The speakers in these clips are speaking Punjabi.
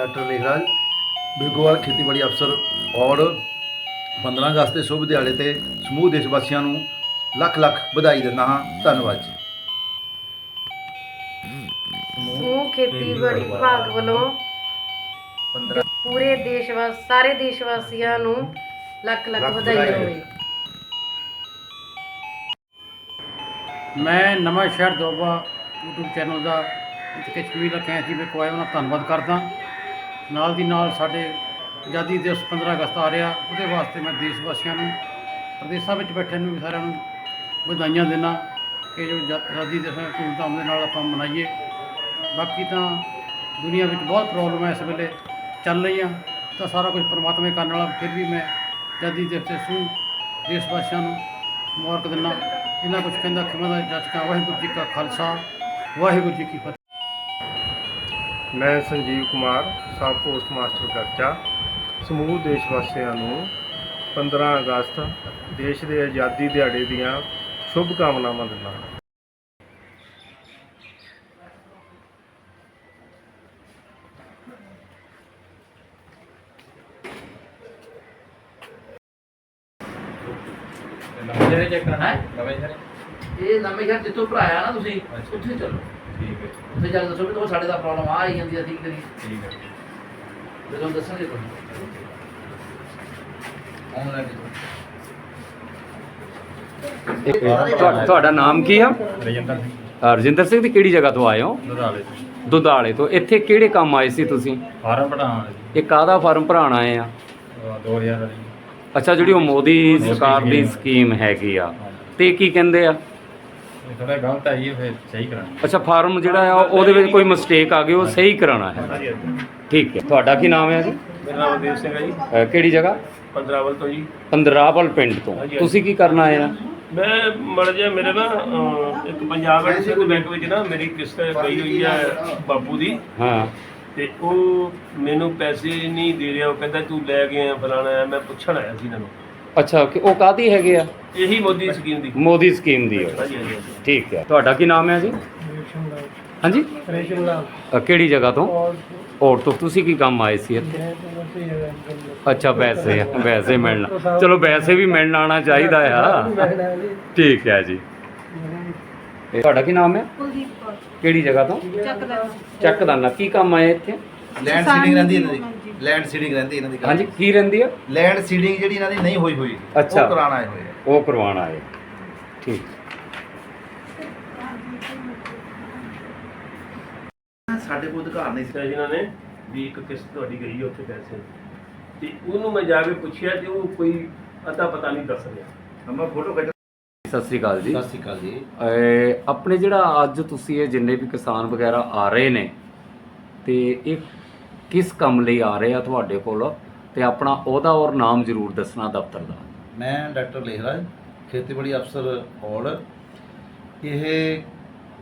ਡਾਕਟਰ ਲੇਖਰਾਜ ਬਿਰਗੋਵਾਲ ਖੇਤੀਬਾੜੀ ਅਫਸਰ ਔਰ 15 ਅਗਸਤ ਦੇ ਸ਼ੁਭ ਦਿਹਾੜੇ ਤੇ ਸਮੂਹ ਦੇਸ਼ ਵਾਸੀਆਂ ਨੂੰ ਲੱਖ ਲੱਖ ਵਧਾਈ ਦਿੰਦਾ ਹਾਂ। ਧੰਨਵਾਦ ਜੀ। ਸਮੂਹ ਖੇਤੀਬਾੜੀ ਵਿਭਾਗ ਵੱਲੋਂ ਪੂਰੇ ਦੇਸ਼ ਵਾਸ ਸਾਰੇ ਦੇਸ਼ ਵਾਸੀਆਂ ਨੂੰ ਲੱਖ ਲੱਖ ਵਧਾਈ ਹੋਵੇ। ਮੈਂ ਨਵਾਂ ਸ਼ਹਿਰ ਦੋਬਾ YouTube ਚੈਨਲ ਦਾ ਕਸ਼ਮੀਰ ਦਾ ਜੀ ਵਿੱਚ ਆਇਆ ਉਹਨਾਂ ਦਾ ਧੰਨਵਾਦ ਕਰਦਾ। ਨਾਲ ਦੀ ਨਾਲ ਸਾਡੇ ਆਜ਼ਾਦੀ ਦਿਵਸ 15 ਅਗਸਤ ਆ ਰਿਹਾ, ਉਹਦੇ ਵਾਸਤੇ ਮੈਂ ਦੇਸ਼ ਵਾਸੀਆਂ ਨੂੰ, ਪ੍ਰਦੇਸ਼ਾਂ ਵਿੱਚ ਬੈਠੇ ਨੂੰ ਵੀ ਸਾਰਿਆਂ ਨੂੰ ਵਧਾਈਆਂ ਦੇਣਾ ਕਿ ਜੋ ਆਜ਼ਾਦੀ ਦਿਵਸ ਧੂਮਧਾਮ ਦੇ ਨਾਲ ਆਪਾਂ ਮਨਾਈਏ। ਬਾਕੀ ਤਾਂ ਦੁਨੀਆ ਵਿੱਚ ਬਹੁਤ ਪ੍ਰੋਬਲਮ ਹੈ ਇਸ ਵੇਲੇ, ਚੱਲ ਰਹੀਆਂ, ਤਾਂ ਸਾਰਾ ਕੁਝ ਪਰਮਾਤਮਾ ਹੀ ਕਰਨ ਵਾਲਾ ਫਿਰ ਵੀ ਮੈਂ ਆਜ਼ਾਦੀ ਦਿਵਸ ਤੇ ਸੂ ਦੇਸ਼ ਵਾਸੀਆਂ ਨੂੰ ਮੁਬਾਰਕ ਦਿੰਦਾ। ਇਹਨਾਂ ਕੁਝ ਕਹਿੰਦਾ ਖਿਮਾ ਦਾ ਜੱਜਕਾ ਵਾਹਿਗੁਰੂ ਜੀ ਕਾ ਖਾਲਸਾ, ਵਾਹਿਗੁਰੂ ਜੀ ਕੀ ਫਤਿਹ। ਮੈਂ Sanjeev Kumar sub post master Garcha ਸਮੂਹ ਦੇਸ਼ ਵਾਸੀਆਂ ਨੂੰ 15 ਅਗਸਤ ਦੇਸ਼ ਦੇ ਆਜ਼ਾਦੀ ਦਿਹਾੜੇ ਦੀਆਂ ਸ਼ੁਭ ਕਾਮਨਾਵਾਂ ਦਿੰਦਾ ਹਾਂ। ਜਿਹੜੇ ਚੈੱਕ ਕਰਨਾ ਹੈ ਨਵੇਂ ਸ਼ਹਿਰ। ਇਹ ਨਵੇਂ ਸ਼ਹਿਰ ਜਿੱਥੋਂ ਭਰਾਇਆ ਨਾ ਤੁਸੀਂ ਉੱਥੇ ਚੱਲੋ। ਠੀਕ ਹੈ ਉੱਥੇ ਜਾ ਕੇ ਦੱਸੋ ਵੀ ਤੁਹਾਨੂੰ ਸਾਡੇ ਦਾ ਪ੍ਰੋਬਲਮ ਆ ਆਈ ਜਾਂਦੀ ਆ ਠੀਕ ਕਰੀ ਠੀਕ ਹੈ ਜਦੋਂ ਦੱਸਣਗੇ ਤੁਹਾਨੂੰ ਆਨਲਾਈਨ ਤੁਹਾ- ਤੁਹਾਡਾ ਨਾਮ ਕੀ ਆ? ਰਜਿੰਦਰ ਸਿੰਘ। ਰਜਿੰਦਰ ਸਿੰਘ ਦੀ ਕਿਹੜੀ ਜਗ੍ਹਾ ਤੋਂ ਆਏ ਹੋ? ਦੁਰਾਲੇ ਦੁਦਾਲੇ ਤੋਂ। ਇੱਥੇ ਕਿਹੜੇ ਕੰਮ ਆਏ ਸੀ ਤੁਸੀਂ? ਫਾਰਮ ਪੜਾਉਣ ਇਹ ਕਾਹਦਾ ਫਾਰਮ ਭਰਾਉਣ ਆਏ ਆ? ਅਹ 2000 ਵਾਲੀ। ਅੱਛਾ ਜਿਹੜੀ ਉਹ ਮੋਦੀ ਸਰਕਾਰ ਦੀ ਸਕੀਮ। ਹੈਗੀ ਆ। ਤੇ ਕੀ ਕਹਿੰਦੇ ਆ? ਥੋੜਾ ਗਲਤ ਆਈ ਹੈ ਫਿਰ ਸਹੀ ਕਰਾਂਗੇ ਅੱਛਾ ਫਾਰਮ ਜਿਹੜਾ ਆ ਉਹਦੇ ਵਿੱਚ ਕੋਈ ਮਿਸਟੇਕ ਆ ਗਈ ਉਹ ਸਹੀ ਕਰਾਉਣਾ ਹੈ। ਹਾਂਜੀ ਹਾਂਜੀ। ਠੀਕ ਹੈ। ਤੁਹਾਡਾ ਕੀ ਨਾਮ ਹੈ ਜੀ? ਮੇਰਾ ਨਾਮ ਦੇਵ ਸਿੰਘ ਹੈ ਜੀ। ਕਿਹੜੀ ਜਗ੍ਹਾ? ਪੰਦਰਾਵਲ ਤੋਂ ਜੀ। ਪੰਦਰਾਵਲ ਪਿੰਡ ਤੋਂ। ਤੁਸੀਂ ਕੀ ਕਰਨ ਆਏ ਆ ਮੈਂ ਮੜ ਜਾ ਮੇਰੇ ਨਾ ਅਹ, ਇੱਕ ਪੰਜਾਬ ਐਕਸਿਸ ਬੈਂਕ ਵਿੱਚ ਨਾ ਮੇਰੀ ਕਿਸ਼ਤ ਗਈ ਹੋਈ ਹੈ ਬਾਪੂ ਦੀ। ਹਾਂ। ਤੇ ਉਹ ਮੈਨੂੰ ਪੈਸੇ ਨਹੀਂ ਦੇ ਰਿਹਾ ਉਹ ਕਹਿੰਦਾ ਤੂੰ ਲੈ ਕੇ ਆ ਫਲਾਣਾ ਹੈ ਮੈਂ ਪੁੱਛਣ ਆਇਆ ਸੀ ਇਹਨਾਂ ਨੂੰ। ਅੱਛਾ ਕਿ ਉਹ ਕਾਹਦੀ ਹੈਗੇ ਆ? ਇਹੀ ਮੋਦੀ ਸਕੀਮ ਦੀ। ਮੋਦੀ ਸਕੀਮ ਦੀ ਹੈ ਹਾਂਜੀ ਹਾਂਜੀ ਹਾਂਜੀ। ਠੀਕ ਹੈ ਤੁਹਾਡਾ ਕੀ ਨਾਮ ਹੈ ਜੀ? ਹਾਂਜੀ? ਰੇਸ਼ਮ ਲਾਲ। ਅ, ਕਿਹੜੀ ਜਗ੍ਹਾ ਤੋਂ? ਔਰ ਤੋਂ ਤੁਸੀਂ ਕੀ ਕੰਮ ਆਏ ਸੀ ਇੱਥੇ? ਅੱਛਾ ਪੈਸੇ ਪੈਸੇ ਮਿਲਣਾ। ਚਲੋ ਪੈਸੇ ਵੀ ਮਿਲਣ ਆਉਣਾ ਚਾਹੀਦਾ ਆ। ਠੀਕ ਹੈ ਜੀ। ਇਹ ਤੁਹਾਡਾ ਕੀ ਨਾਮ ਹੈ? ਕੁਲਦੀਪ ਕੌਰ। ਕਿਹੜੀ ਜਗ੍ਹਾ ਤੋਂ? ਚੱਕਦਾ। ਚੱਕਦਾਨਾ ਕੀ ਕੰਮ ਆਏ ਇੱਥੇ? ਲੈਂਡ ਸੀਡਿੰਗ ਰਹਿੰਦੀ ਇਹਨਾਂ ਦੀ। ਲੈਂਡ ਸੀਡਿੰਗ ਰਹਿੰਦੀ ਇਹਨਾਂ ਦੀ ਹਾਂਜੀ ਕੀ ਰਹਿੰਦੀ ਆ? ਲੈਂਡ ਸੀਡਿੰਗ ਜਿਹੜੀ ਇਹਨਾਂ ਦੀ ਨਹੀਂ ਹੋਈ ਹੋਈ। ਅੱਛਾ। ਉਹ ਕਰਾਉਣ ਆਏ ਹੋਏ ਆ। ਉਹ ਕਰਵਾਉਣ ਆਏ। ਠੀਕ। ਸਾਡੇ ਕੋਲ ਅਧਿਕਾਰ ਨਹੀਂ ਸੀ। ਤਾਂ ਇਹਨਾਂ ਨੇ ਵੀ ਇੱਕ ਕਿਸ਼ਤ ਤੁਹਾਡੀ ਗਈ ਹੈ ਉੱਥੇ ਪੈਸੇ। ਤੇ ਉਹਨੂੰ ਮੈਂ ਜਾ ਕੇ ਪੁੱਛਿਆ ਤੇ ਉਹ ਕੋਈ ਅਤਾ ਪਤਾ ਨਹੀਂ ਦੱਸ ਰਿਹਾ। ਮੈਂ ਫੋਟੋ ਖਿੱਚ। ਸਤਿ ਸ੍ਰੀ ਅਕਾਲ ਜੀ। ਸਤਿ ਸ਼੍ਰੀ ਅਕਾਲ ਜੀ। ਅਹ ਆਪਣੇ ਜਿਹੜਾ ਅੱਜ ਤੁਸੀਂ ਇਹ ਜਿੰਨੇ ਵੀ ਕਿਸਾਨ ਵਗੈਰਾ ਆ ਰਹੇ ਨੇ ਤੇ ਇਹ ਕਿਸ ਕੰਮ ਲਈ ਆ ਰਹੇ ਆ ਤੁਹਾਡੇ ਕੋਲ ਤੇ ਆਪਣਾ ਉਹਦਾ ਔਰ ਨਾਮ ਜ਼ਰੂਰ ਦੱਸਣਾ ਦਫ਼ਤਰ ਦਾ। ਮੈਂ ਡਾਕਟਰ ਲੇਖਰਾਜ ਖੇਤੀਬਾੜੀ ਅਫਸਰ ਔੜ। ਇਹ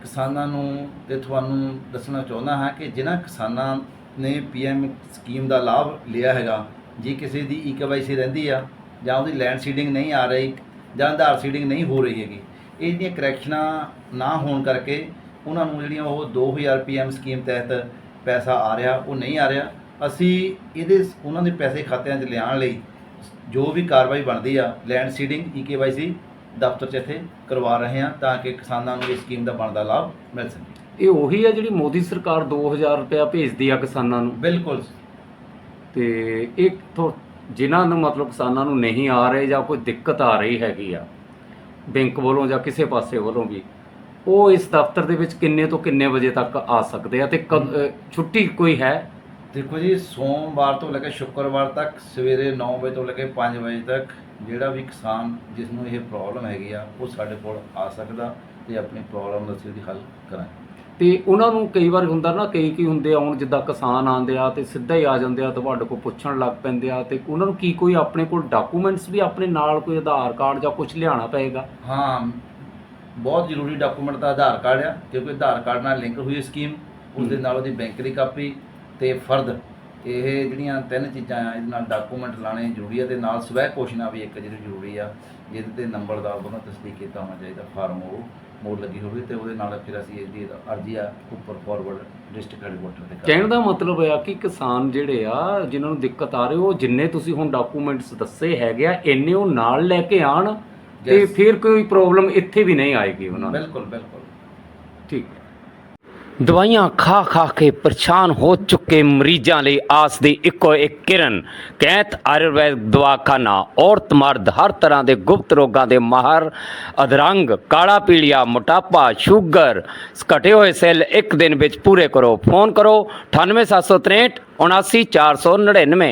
ਕਿਸਾਨਾਂ ਨੂੰ ਤੇ ਤੁਹਾਨੂੰ ਦੱਸਣਾ ਚਾਹੁੰਦਾ ਹਾਂ ਕਿ ਜਿਨ੍ਹਾਂ ਕਿਸਾਨਾਂ ਨੇ ਪੀਐਮ ਸਕੀਮ ਦਾ ਲਾਭ ਲਿਆ ਹੈਗਾ, ਜੇ ਕਿਸੇ ਦੀ ਈਕੇਵਾਈਸੀ ਰਹਿੰਦੀ ਆ, ਜਾਂ ਉਹਦੀ ਲੈਂਡ ਸੀਡਿੰਗ ਨਹੀਂ ਆ ਰਹੀ, ਜਾਂ ਆਧਾਰ ਸੀਡਿੰਗ ਨਹੀਂ ਹੋ ਰਹੀ ਹੈਗੀ ਇਹ ਜਿਹੜੀਆਂ ਕਰੈਕਸ਼ਨਾਂ ਨਾ ਹੋਣ ਕਰਕੇ ਉਹਨਾਂ ਨੂੰ ਜਿਹੜੀਆਂ ਉਹ 2000 ਪੀਐਮ ਸਕੀਮ ਤਹਿਤ ਪੈਸਾ ਆ ਰਿਹਾ ਉਹ ਨਹੀਂ ਆ ਰਿਹਾ ਅਸੀਂ ਇਹਦੇ ਉਹਨਾਂ ਦੇ ਪੈਸੇ ਖਾਤਿਆਂ 'ਚ ਲਿਆਉਣ ਲਈ ਜੋ ਵੀ ਕਾਰਵਾਈ ਬਣਦੀ ਆ ਲੈਂਡ ਸੀਡਿੰਗ ਈਕੇਵਾਈਸੀ ਦਫ਼ਤਰ 'ਚ ਇੱਥੇ ਕਰਵਾ ਰਹੇ ਹਾਂ ਤਾਂ ਕਿ ਕਿਸਾਨਾਂ ਨੂੰ ਇਸ ਸਕੀਮ ਦਾ ਬਣਦਾ ਲਾਭ ਮਿਲ ਸਕੇ। ਇਹ ਉਹੀ ਆ ਜਿਹੜੀ ਮੋਦੀ ਸਰਕਾਰ 2000 ਰੁਪਇਆ ਭੇਜਦੀ ਆ ਕਿਸਾਨਾਂ ਨੂੰ? ਬਿਲਕੁਲ। ਤੇ ਇਹ ਜਿਨ੍ਹਾਂ ਨੂੰ ਮਤਲਬ ਕਿਸਾਨਾਂ ਨੂੰ ਨਹੀਂ ਆ ਰਹੇ ਜਾਂ ਕੋਈ ਦਿੱਕਤ ਆ ਰਹੀ ਹੈਗੀ ਆ ਬੈਂਕ ਵੱਲੋਂ ਜਾਂ ਕਿਸੇ ਪਾਸੇ ਵੱਲੋਂ ਵੀ ਉਹ ਇਸ ਦਫ਼ਤਰ ਦੇ ਵਿੱਚ ਕਿੰਨੇ ਤੋਂ ਕਿੰਨੇ ਵਜੇ ਤੱਕ ਆ ਸਕਦੇ ਆ ਤੇ ਕਦ- ਛੁੱਟੀ ਕੋਈ ਹੈ? ਦੇਖੋ ਜੀ ਸੋਮਵਾਰ ਤੋਂ ਲੈ ਕੇ ਸ਼ੁੱਕਰਵਾਰ ਤੱਕ ਸਵੇਰੇ 9 ਵਜੇ ਤੋਂ ਲੈ ਕੇ 5 ਵਜੇ ਤੱਕ ਜਿਹੜਾ ਵੀ ਕਿਸਾਨ ਜਿਸ ਨੂੰ ਇਹ ਪ੍ਰੋਬਲਮ ਹੈਗੀ ਆ ਉਹ ਸਾਡੇ ਕੋਲ ਆ ਸਕਦਾ ਤੇ ਆਪਣੀ ਪ੍ਰੋਬਲਮ ਦਾ ਅਸੀਂ ਉਹਦੀ ਹੱਲ ਕਰਾਂਗੇ। ਤੇ ਉਹਨਾਂ ਨੂੰ ਕਈ ਵਾਰ ਹੁੰਦਾ ਨਾ ਕਈ ਕੀ ਹੁੰਦੇ ਆ ਹੁਣ ਜਿੱਦਾਂ ਕਿਸਾਨ ਆਉਂਦੇ ਆ ਤੇ ਸਿੱਧਾ ਹੀ ਆ ਜਾਂਦੇ ਆ ਤੁਹਾਡੇ ਕੋਲ ਪੁੱਛਣ ਲੱਗ ਪੈਂਦੇ ਆ ਤੇ ਉਹਨਾਂ ਨੂੰ ਕੀ ਕੋਈ ਆਪਣੇ ਕੋਲ ਡਾਕੂਮੈਂਟਸ ਵੀ ਆਪਣੇ ਨਾਲ ਕੋਈ ਆਧਾਰ ਕਾਰਡ ਜਾਂ ਕੁਝ ਲਿਆਉਣਾ ਪਏਗਾ? ਹਾਂ ਬਹੁਤ ਜ਼ਰੂਰੀ ਡਾਕੂਮੈਂਟ ਦਾ ਆਧਾਰ ਕਾਰਡ ਆ ਕਿਉਂਕਿ ਆਧਾਰ ਕਾਰਡ ਨਾਲ ਲਿੰਕ ਹੋਈ ਸਕੀਮ ਉਸ ਦੇ ਨਾਲ ਉਹਦੀ ਬੈਂਕ ਦੀ ਕਾਪੀ ਤੇ ਫਰਦ ਇਹ ਜਿਹੜੀਆਂ ਤਿੰਨ ਚੀਜ਼ਾਂ ਆ ਇਹਦੇ ਨਾਲ ਡਾਕੂਮੈਂਟ ਲਾਣੇ ਜ਼ਰੂਰੀ ਆ ਤੇ ਨਾਲ ਸਵੈ ਘੋਸ਼ਣਾ ਵੀ ਇੱਕ ਜਿਹੜੀ ਜ਼ਰੂਰੀ ਆ ਜਿਹਦੇ ਤੇ ਨੰਬਰਦਾਰ ਵੱਲੋਂ ਤਸਦੀਕ ਕੀਤਾ ਹੋਣਾ ਚਾਹੀਦਾ ਫਾਰਮ ਉਹ ਮੋੜ ਲੱਗੀ ਹੋਵੇ ਤੇ ਉਹਦੇ ਨਾਲ ਫਿਰ ਅਸੀਂ ਇਹਦੀ ਅਰਜ਼ੀ ਆ ਉੱਪਰ ਫਾਰਵਰਡ ਡਿਸਟ੍ਰਿਕਟ ਹੈਡਕੁਆਟਰ ਤੇ ਕਹਿਣ ਦਾ ਮਤਲਬ ਆ ਕਿ ਕਿਸਾਨ ਜਿਹੜੇ ਆ ਜਿਨ੍ਹਾਂ ਨੂੰ ਦਿੱਕਤ ਆ ਰਹੀ ਉਹ ਜਿੰਨੇ ਤੁਸੀਂ ਹੁਣ ਡਾਕੂਮੈਂਟਸ ਦੱਸੇ ਹੈਗੇ ਆ ਇੰਨੇ ਉਹ ਨਾਲ ਲੈ ਕੇ ਆਣ ਤੇ Yes. ਫਿਰ ਕੋਈ ਪ੍ਰੋਬਲਮ ਇੱਥੇ ਵੀ ਨਹੀਂ ਆਏਗੀ ਉਹਨਾਂ ਨੂੰ। ਬਿਲਕੁਲ ਬਿਲकुल ਠੀਕ ਦਵਾਈਆਂ ਖਾ ਖਾ ਕੇ ਪਰੇਸ਼ਾਨ ਹੋ ਚੁੱਕੇ ਮਰੀਜ਼ਾਂ ਲਈ ਆਸ ਦੀ ਇੱਕੋ ਇੱਕ ਕਿਰਨ ਕੈਂਤ ਆਯੁਰਵੈਦ ਦਵਾਖਾਨਾ। ਔਰਤ ਮਰਦ ਹਰ ਤਰ੍ਹਾਂ ਦੇ ਗੁਪਤ ਰੋਗਾਂ ਦੇ ਮਾਹਰ ਅਧਰੰਗ ਕਾਲਾ ਪੀਲੀਆ ਮੋਟਾਪਾ ਸ਼ੂਗਰ ਘਟੇ ਹੋਏ ਸੈੱਲ ਇੱਕ ਦਿਨ ਵਿੱਚ ਪੂਰੇ ਕਰੋ। ਫੋਨ ਕਰੋ 98763 79499